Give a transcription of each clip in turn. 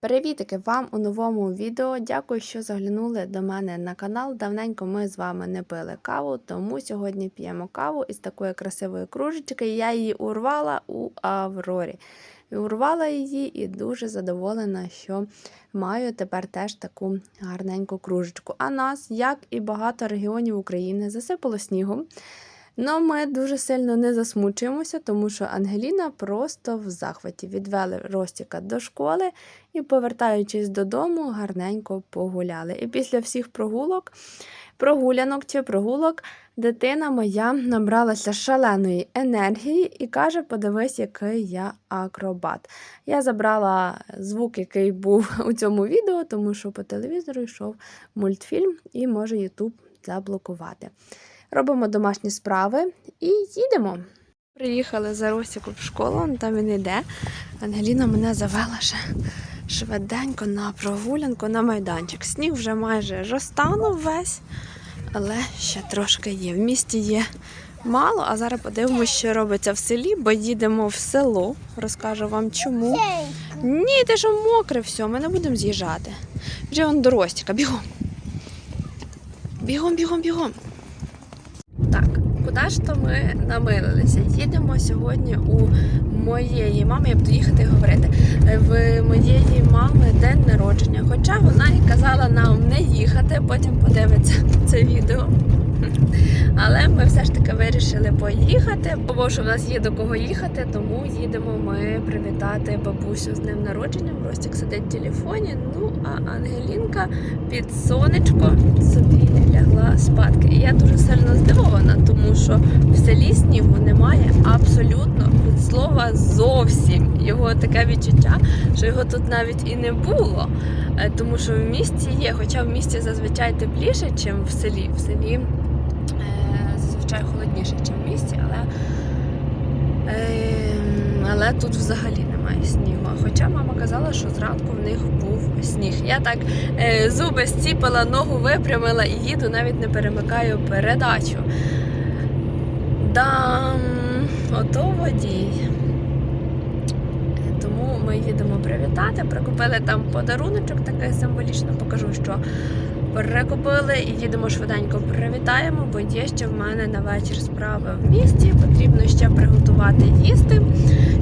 Привітики вам у новому відео. Дякую, що заглянули до мене на канал. Давненько ми з вами не пили каву, тому сьогодні п'ємо каву із такої красивої кружечки. Я її урвала у Аврорі. Урвала її і дуже задоволена, що маю тепер теж таку гарненьку кружечку. А нас, як і багато регіонів України, засипало снігом. Ну, ми дуже сильно не засмучуємося, тому що Ангеліна просто в захваті відвели Ростіка до школи і, повертаючись додому, гарненько погуляли. І після всіх прогулок, прогулянок чи прогулок, дитина моя набралася шаленої енергії і каже: подивись, який я акробат. Я забрала звук, який був у цьому відео, тому що по телевізору йшов мультфільм і може Ютуб заблокувати. Робимо домашні справи і їдемо. Приїхали за Росіком в школу, он там він йде. Ангеліна мене завела ще швиденько на прогулянку на майданчик. Сніг вже майже розтанув весь, але ще трошки є. В місті є мало, а зараз подивимося, що робиться в селі, бо їдемо в село. Розкажу вам чому. Ні, ти що мокре, все, ми не будемо з'їжджати. Вже он до Ростіка, бігом. Бігом, бігом, бігом. Куди то ми намилилися? Їдемо сьогодні у моєї мами, я буду їхати і говорити. В моєї мами день народження. Хоча вона і казала нам не їхати, потім подивиться це відео. Але ми все ж таки вирішили поїхати, бо що в нас є до кого їхати, тому їдемо ми привітати бабусю з днем народження. Ростик сидить в телефоні. Ну а Ангелінка під сонечко собі лягла спадки. І я дуже сильно здивована, тому що в селі снігу немає абсолютно від слова зовсім. Його таке відчуття, що його тут навіть і не було. Е, Тому що в місті є, хоча в місті зазвичай тепліше, ніж в селі. В селі е, зазвичай холодніше, ніж в місті, але, е, але тут взагалі немає снігу. Хоча мама казала, що зранку в них був сніг. Я так е, зуби зціпила, ногу випрямила і їду, навіть не перемикаю передачу. Да, ото водій. Тому ми їдемо привітати. Прикупили там подаруночок, такий символічно покажу, що перекупили і їдемо швиденько привітаємо, бо є ще в мене на вечір справи в місті. Потрібно ще приготувати їсти.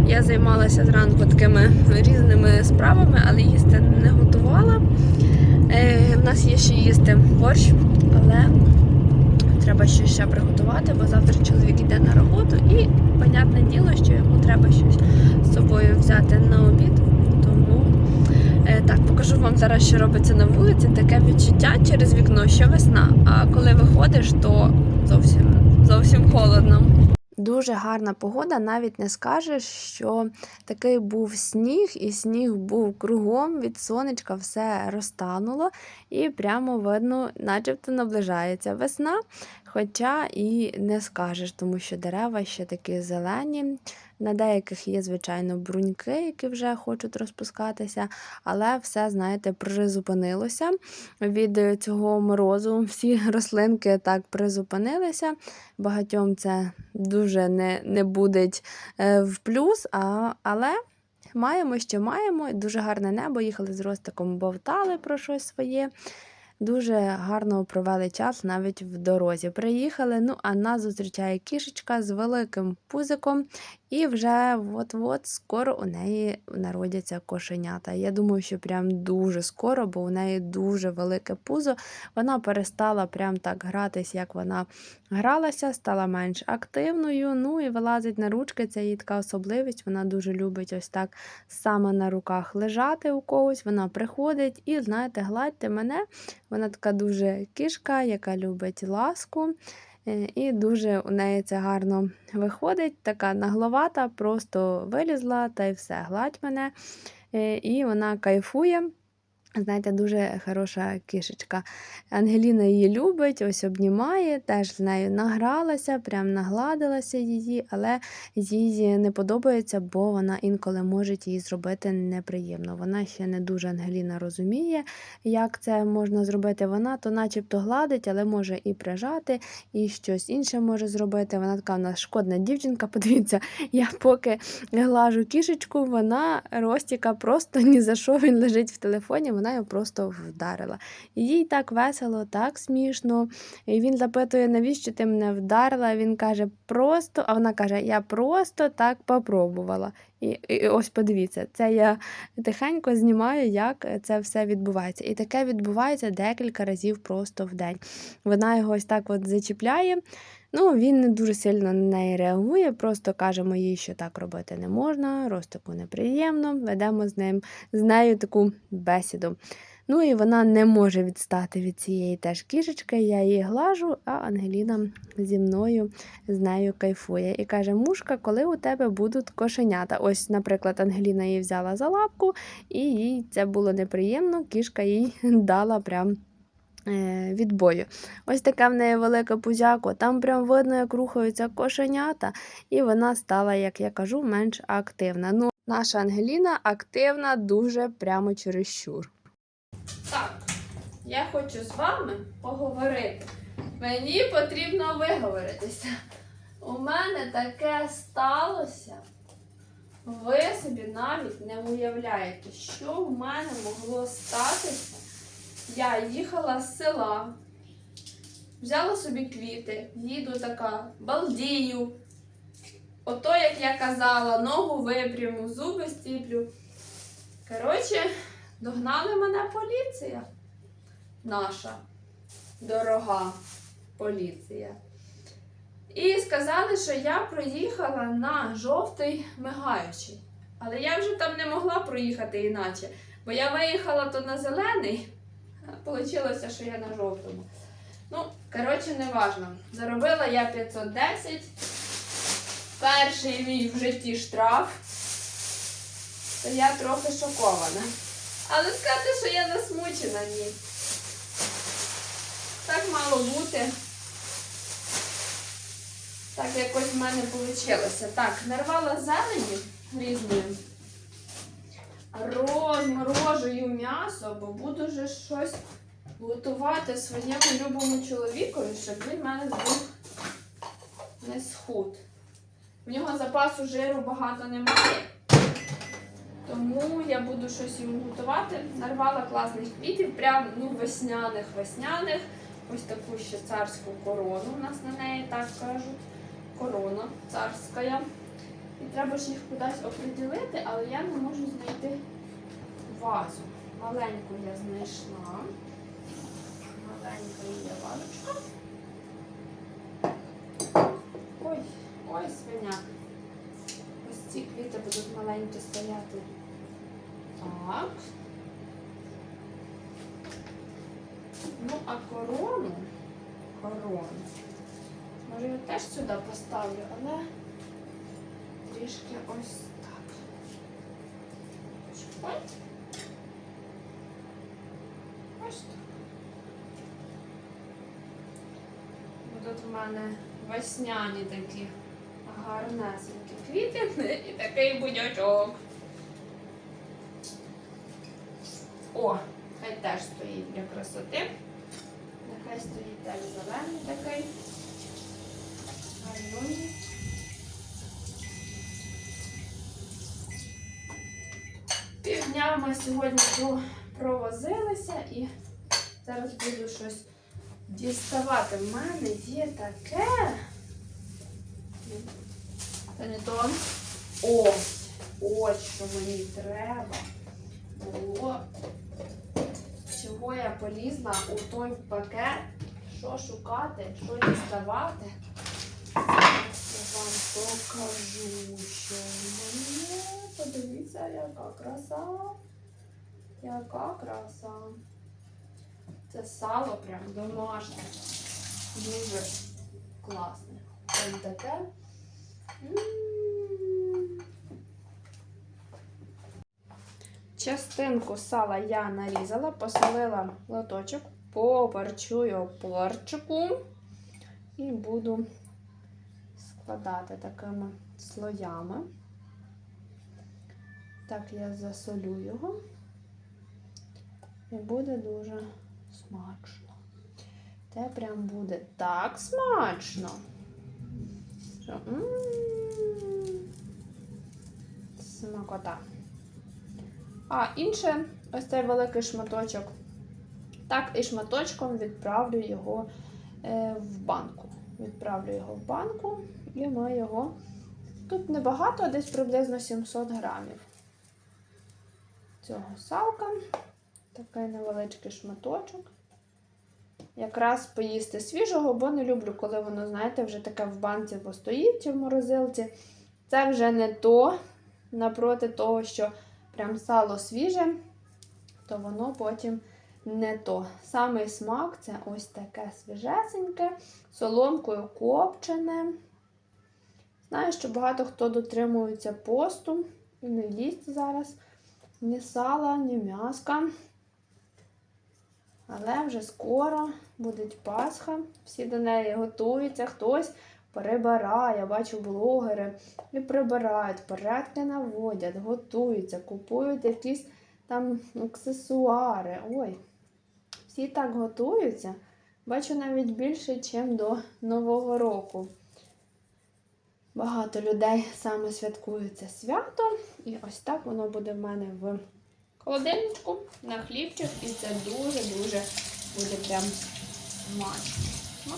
Я займалася зранку такими різними справами, але їсти не готувала. Е, в нас є ще їсти борщ, але треба щось ще приготувати, бо завтра чоловік йде на роботу і, понятне діло, що йому треба щось з собою взяти на обід. Тому е, так, покажу вам зараз, що робиться на вулиці. Таке відчуття через вікно, що весна. А коли виходиш, то зовсім зовсім холодно. Дуже гарна погода, навіть не скажеш, що такий був сніг, і сніг був кругом, від сонечка все розтануло, і прямо видно, начебто наближається весна. Хоча і не скажеш, тому що дерева ще такі зелені. На деяких є, звичайно, бруньки, які вже хочуть розпускатися, але все, знаєте, призупинилося від цього морозу. Всі рослинки так призупинилися. Багатьом це дуже не, не буде в плюс, а, але. Маємо, що маємо. Дуже гарне небо. Їхали з Ростиком, бовтали про щось своє. Дуже гарно провели час навіть в дорозі. Приїхали, ну а нас зустрічає кішечка з великим пузиком, і вже от-от скоро у неї народяться кошенята. Я думаю, що прям дуже скоро, бо у неї дуже велике пузо. Вона перестала прям так гратись, як вона гралася, стала менш активною. Ну і вилазить на ручки. Це її така особливість. Вона дуже любить ось так саме на руках лежати у когось. Вона приходить і, знаєте, гладьте мене. Вона така дуже кішка, яка любить ласку. Е, І дуже у неї це гарно виходить. Така нагловата, просто вилізла та й все, гладь мене. Е, І вона кайфує. Знаєте, дуже хороша кішечка. Ангеліна її любить, ось обнімає, теж з нею награлася, прям нагладилася її, але їй не подобається, бо вона інколи може їй зробити неприємно. Вона ще не дуже Ангеліна розуміє, як це можна зробити. Вона то начебто гладить, але може і прижати, і щось інше може зробити. Вона така в нас шкодна дівчинка. Подивіться, я поки глажу кішечку, вона Ростіка просто ні за що він лежить в телефоні, вона його просто вдарила. І їй так весело, так смішно. І він запитує, навіщо ти мене вдарила? Він каже, просто, а вона каже, я просто так попробувала. І, і ось подивіться, це я тихенько знімаю, як це все відбувається. І таке відбувається декілька разів просто в день. Вона його ось так от зачіпляє. Ну, він не дуже сильно на неї реагує, просто кажемо їй, що так робити не можна, Ростику неприємно, ведемо з ним з нею таку бесіду. Ну і вона не може відстати від цієї теж кішечки. Я її глажу, а Ангеліна зі мною з нею кайфує. І каже: Мушка, коли у тебе будуть кошенята? Ось, наприклад, Ангеліна її взяла за лапку, і їй це було неприємно. Кішка їй дала прям. Е, Відбою. Ось така в неї велика пузяко. Там прям видно, як рухаються кошенята, і вона стала, як я кажу, менш активна. Ну, наша Ангеліна активна дуже прямо чересчур. Так, я хочу з вами поговорити. Мені потрібно виговоритися. У мене таке сталося. Ви собі навіть не уявляєте, що в мене могло статися. Я їхала з села, взяла собі квіти, їду така, балдію. Ото, як я казала, ногу випряму, зуби стіплю. Коротше, Догнали мене поліція. Наша дорога поліція. І сказали, що я проїхала на жовтий мигаючий. Але я вже там не могла проїхати іначе, бо я виїхала то на зелений, вийшло, що я на жовтому. Ну, коротше, не важно. Заробила я 510. Перший мій в житті штраф. То я трохи шокована. Але сказати, що я насмучена, ні. Так мало бути. Так якось в мене вийшло. Так, нарвала зелені різної. Розморожую м'ясо, бо буду вже щось готувати своєму любому чоловікові, щоб він в мене був не схуд. В нього запасу жиру багато немає. Тому я буду щось йому готувати. Нарвала класних квітів, прям ну, весняних, весняних. Ось таку ще царську корону. У нас на неї так кажуть. Корона царська. І треба ж їх кудись оприділити, але я не можу знайти вазу. Маленьку я знайшла. Маленька є вазочка. Ой, ой, свиня. Ось ці квіти будуть маленькі стояти. Так. Ну, а корону, корону. Може, я теж сюди поставлю, але трішки ось так. Чекай. Ось так. Бо Тут в мене весняні такі гарнесенькі квіти і такий будячок. О, хай теж стоїть для красоти. Нехай стоїть теж зелений такий. Гарний. Півдня ми сьогодні провозилися і зараз буду щось діставати. В мене є таке. Це не то. Ось, ось що мені треба було, чого я полізла у той пакет, що шукати, що діставати. Я вам покажу, що в мене. Подивіться, яка краса. Яка краса. Це сало прям домашнє. Дуже класне. Ось таке. Частинку сала я нарізала, посолила лоточок, поперчую порчику і буду складати такими слоями. Так я засолю його. І буде дуже смачно. Це прям буде так смачно. Смакота. А інше, ось цей великий шматочок. Так, і шматочком відправлю його е, в банку. Відправлю його в банку, і ми його. Тут небагато, десь приблизно 700 грамів цього салка. Такий невеличкий шматочок. Якраз поїсти свіжого, бо не люблю, коли воно, знаєте, вже таке в банці постоїть чи в морозилці. Це вже не то, напроти того, що прям сало свіже, то воно потім не то. Самий смак це ось таке свіжесеньке, соломкою копчене. Знаю, що багато хто дотримується посту і не їсть зараз ні сала, ні м'яска. Але вже скоро буде Пасха, всі до неї готуються, хтось прибирає, бачу блогери, і прибирають, порядки наводять, готуються, купують якісь там аксесуари. Ой, всі так готуються. Бачу навіть більше, ніж до Нового року. Багато людей саме святкують це свято. І ось так воно буде в мене в холодильничку на хлібчик. І це дуже-дуже буде прям смачно.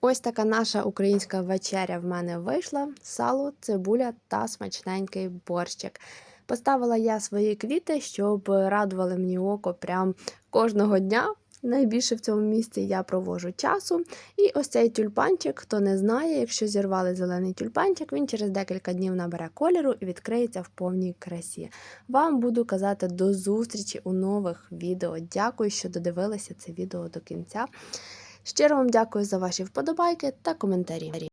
Ось така наша українська вечеря в мене вийшла: сало, цибуля та смачненький борщик. Поставила я свої квіти, щоб радували мені око прям кожного дня. Найбільше в цьому місці я провожу часу. І ось цей тюльпанчик, хто не знає, якщо зірвали зелений тюльпанчик, він через декілька днів набере кольору і відкриється в повній красі. Вам буду казати до зустрічі у нових відео. Дякую, що додивилися це відео до кінця. Щиро вам дякую за ваші вподобайки та коментарі.